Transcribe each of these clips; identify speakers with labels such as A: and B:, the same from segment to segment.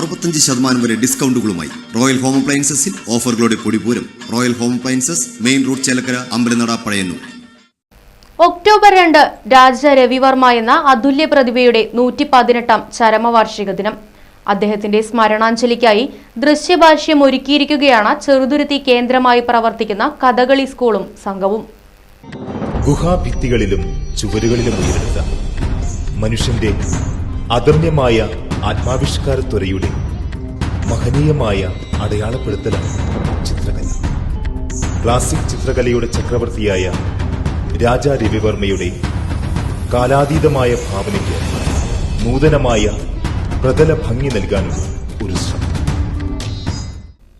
A: അറുപത്തഞ്ച് ശതമാനം വരെ ഡിസ്കൗണ്ടുകളുമായി റോയൽ ഹോം അപ്ലയൻസസിൽ ഓഫറുകളുടെ പൊടിപൂരം royal home appliances main road Chelakkara Ambalanada Pazhayannur.
B: October രണ്ട് രാജ രവിവർമ്മ എന്ന അതുല്യ പ്രതിഭയുടെ നൂറ്റി പതിനെട്ടാം ചരമവാർഷിക ദിനം. അദ്ദേഹത്തിന്റെ സ്മരണാഞ്ജലിക്കായി ദൃശ്യഭാഷ്യം ഒരുക്കിയിരിക്കുകയാണ് ചെറുതുരുത്തി കേന്ദ്രമായി പ്രവർത്തിക്കുന്ന കഥകളി സ്കൂളും സംഘവും.
C: ഗുഹാഭിത്തികളിലും ചുവരുകളിലും ഉയർത്ത മനുഷ്യന്റെ അദമ്യമായ ആത്മാവിഷ്കാരത്വരയുടെ മഹനീയമായ അടയാളപ്പെടുത്തലാണ് ചിത്രകല. ക്ലാസിക് ചിത്രകലയുടെ ചക്രവർത്തിയായ രാജ രവിവർമ്മയുടെ കാലാതീതമായ ഭാവനയ്ക്ക് നൂതനമായ പ്രതല ഭംഗി നൽകാനുള്ള ഒരു ശ്രമം.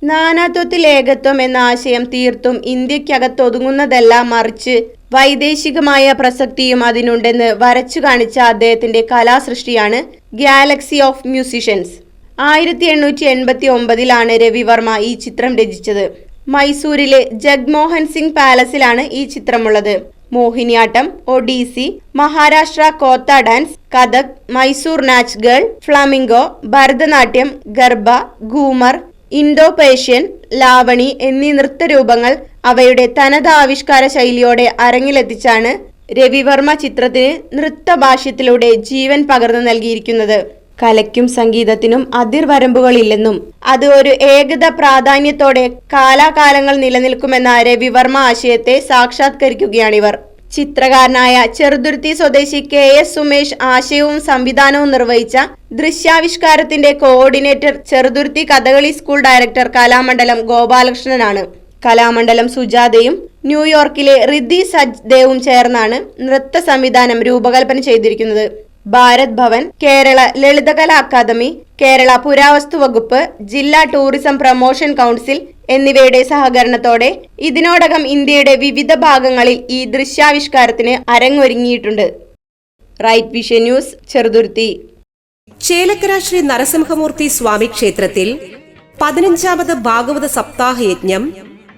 D: നാനാത്വത്തിൽ ഏകത്വം എന്ന ആശയം തീർത്തും ഇന്ത്യക്കകത്തൊതുങ്ങുന്നതല്ല മറിച്ച് വൈദേശികമായ പ്രസക്തിയും അതിനുണ്ടെന്ന് വരച്ചു കാണിച്ച അദ്ദേഹത്തിന്റെ കലാസൃഷ്ടിയാണ് ഗാലക്സി ഓഫ് മ്യൂസിഷ്യൻസ്. ആയിരത്തി എണ്ണൂറ്റി എൺപത്തി ഒമ്പതിലാണ് രവിവർമ്മ ഈ ചിത്രം രചിച്ചത്. മൈസൂരിലെ ജഗ്മോഹൻ സിംഗ് പാലസിലാണ് ഈ ചിത്രമുള്ളത്. Mohiniyattam Odissi Maharashtra Kotha dance Kathak Mysore nautch girl flamenco Bharatanatyam Garba Ghoomar Indo Persian Lavani എന്നീ നൃത്തരൂപങ്ങൾ അവയുടെ തനത് ആവിഷ്കാര ശൈലിയോടെ അരങ്ങിലെത്തിച്ചാണ് രവിവർമ്മ ചിത്രത്തിന് നൃത്തഭാഷ്യത്തിലൂടെ ജീവൻ പകർന്നു നൽകിയിരിക്കുന്നത്. കലയ്ക്കും സംഗീതത്തിനും അതിർവരമ്പുകളില്ലെന്നും അത് ഒരു ഏകത പ്രാധാന്യത്തോടെ കാലാകാലങ്ങൾ നിലനിൽക്കുമെന്ന രവിവർമ്മ ആശയത്തെ സാക്ഷാത്കരിക്കുകയാണിവർ. ചിത്രകാരനായ ചെറുതുരുത്തി സ്വദേശി കെ എസ് സുമേഷ് ആശയവും സംവിധാനവും നിർവഹിച്ച ദൃശ്യാവിഷ്കാരത്തിന്റെ coordinator Cheruthuruthy Kathakali school director Kalamandalam ഗോപാലകൃഷ്ണനാണ്. Kalamandalam സുജാതയും ന്യൂയോർക്കിലെ റിദ്ധി സജ്ദേവും ചേർന്നാണ് നൃത്ത സംവിധാനം രൂപകൽപ്പന ചെയ്തിരിക്കുന്നത്. ഭാരത് ഭവൻ കേരള ലളിതകലാ അക്കാദമി കേരള പുരാവസ്തു വകുപ്പ് ജില്ലാ ടൂറിസം പ്രൊമോഷൻ കൗൺസിൽ എന്നിവയുടെ സഹകരണത്തോടെ ഇതിനോടകം ഇന്ത്യയുടെ വിവിധ ഭാഗങ്ങളിൽ ഈ ദൃശ്യാവിഷ്കാരത്തിന് അരങ്ങൊരുങ്ങിയിട്ടുണ്ട്. Right vision news Cheruthuruthy.
E: Chelakkara Sri Narasimhamurthy Swami ക്ഷേത്രത്തിൽ പതിനഞ്ചാമത് ഭാഗവത സപ്താഹ യജ്ഞം